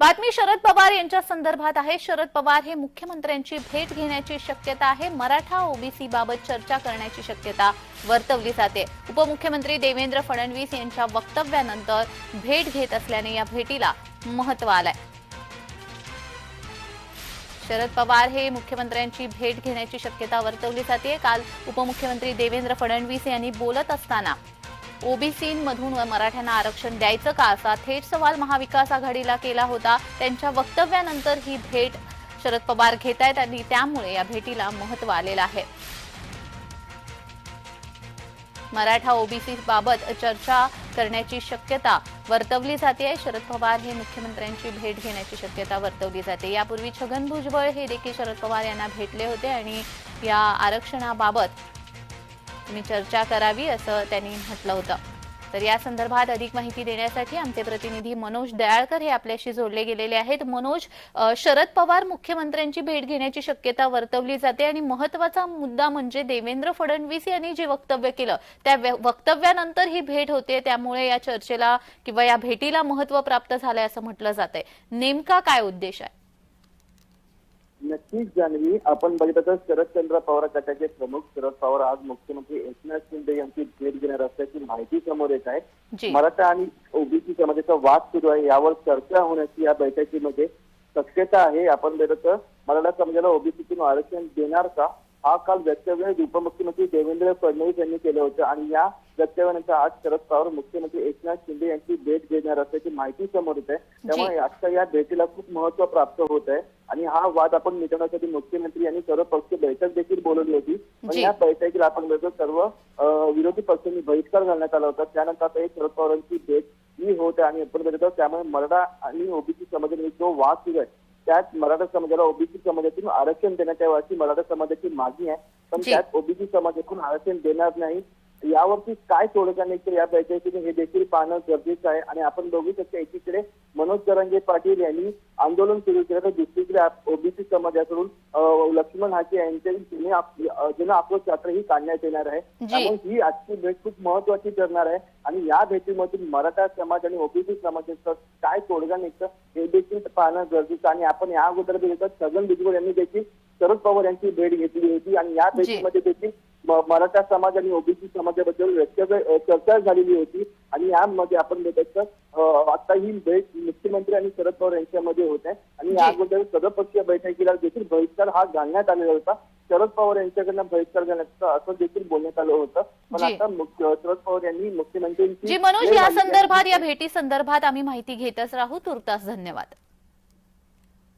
बातमी शरद पवार यांच्या संदर्भात आहे. शरद पवार हे मुख्यमंत्र्यांची भेट घेण्याची शक्यता आहे. मराठा ओबीसी बाबत चर्चा करण्याची शक्यता वर्तवली जाते. उपमुख्यमंत्री देवेंद्र फडणवीस यांच्या वक्तव्यानंतर भेट घेत असल्याने या भेटीला महत्त्व आलंय. शरद पवार हे मुख्यमंत्र्यांची भेट घेण्याची शक्यता वर्तवली जाते. काल उपमुख्यमंत्री देवेंद्र फडणवीस यांनी बोलत असताना ओबीसीमधून मराठ्यांना आरक्षण द्यायचं का असा थेट सवाल महाविकास आघाडीला केला होता. त्यांच्या वक्तव्यानंतर ही भेट शरद पवार घेत आहेत आणि त्यामुळे या भेटीला महत्त्व आलेलं आहे. मराठा ओबीसी बाबत चर्चा करण्याची शक्यता वर्तवली जाते. शरद पवार हे मुख्यमंत्र्यांची भेट घेण्याची शक्यता वर्तवली जाते. यापूर्वी छगन भुजबळ हे देखील शरद पवार यांना भेटले होते आणि या आरक्षणाबाबत तुम्ही चर्चा करावी असं त्यांनी म्हटलं होतं. तर या संदर्भात अधिक माहिती देण्यासाठी आमचे प्रतिनिधी मनोज दयाळकर हे आपल्याशी जोडले गेलेले आहेत. मनोज शरद पवार मुख्यमंत्र्यांची भेट घेण्याची शक्यता वर्तवली जाते आणि महत्त्वाचा मुद्दा म्हणजे देवेंद्र फडणवीस यांनी जे वक्तव्य केलं त्या व्य- वक्तव्यानंतर ही भेट होते त्यामुळे या चर्चेला किंवा या भेटीला महत्त्व प्राप्त झालंय असं म्हटलं जात आहे नेमका काय उद्देश आहे? नक्कीच जान्हवी आपण बघितलं तर शरदचंद्र पवार गटाचे प्रमुख. शरद पवार आज मुख्यमंत्री एकनाथ शिंदे यांची भेट घेणार असल्याची माहिती समोर येत आहे. मराठा आणि ओबीसी समाजाचा वाद सुरू आहे. यावर चर्चा होण्याची या बैठकीमध्ये शक्यता आहे. आपण बघितलं तर मराठा समाजाला ओबीसीतून आरक्षण देणार का? हा काल वक्तव्य उपमुख्यमंत्री देवेंद्र फडणवीस यांनी केलं होतं आणि या वक्तव्यानंतर आज शरद पवार मुख्यमंत्री एकनाथ शिंदे यांची भेट घेणार असल्याची माहिती समोर येत आहे. त्यामुळे आजच्या या भेटीला खूप महत्त्व प्राप्त होत आहे. आणि हा वाद आपण मिटवण्यासाठी मुख्यमंत्री यांनी सर्व पक्ष बैठक देखील बोलवली होती पण. या बैठकीला आपण बघतो सर्व विरोधी पक्षांनी बहिष्कार घालण्यात आला होता त्यानंतर आता एक शरद पवारांची भेट ही होत आहे आणि आपण बघतो त्यामुळे मराठा आणि ओबीसी समाजामध्ये जो वाद सुरू आहे त्यात मराठा समाजाला ओबीसी समाजातून आरक्षण देण्यात यावं अशी मराठा समाजाची मागणी आहे पण. त्यात ओबीसी समाजातून आरक्षण देणार नाही यावरती काय तोडगा निघते या बैठकीने हे देखील पाहणं गरजेचं आहे. आणि आपण बघू शकतो एकीकडे मनोज जरांगे पाटील यांनी आंदोलन सुरू केलं. तर दुसरीकडे ओबीसी समाजाकडून लक्ष्मण हाके यांच्या आक्रोश यात्रा ही काढण्यात येणार आहे. त्यामुळे ही आजची भेट खूप महत्वाची ठरणार आहे. आणि या भेटीमधून मराठा समाज आणि ओबीसी समाजाचं काय तोडगा निघतं हे देखील पाहणं गरजेचं आहे. आणि आपण या अगोदर छगन भुजबळ यांनी देखील शरद पवार यांची भेट घेतली होती. आणि या. भेटीमध्ये देखील मराठा समाज आणि ओबीसी समाजाबद्दल चर्चा झालेली होती आणि यामध्ये आपण अ, आता ही भेट मुख्यमंत्री आणि शरद पवार यांच्यामध्ये होत आहे आणि या जी. अगोदर सर्वपक्षीय बैठकीला देखील बहिष्कार हा घालण्यात आलेला होता शरद पवार यांच्याकडनं बहिष्कार घालण्याचं असं देखील बोलण्यात आलं होतं पण. आता शरद पवार यांनी मुख्यमंत्र्यांची जी मनोज या. संदर्भात या भेटी संदर्भात आम्ही माहिती घेतच राहू तुर्तास धन्यवाद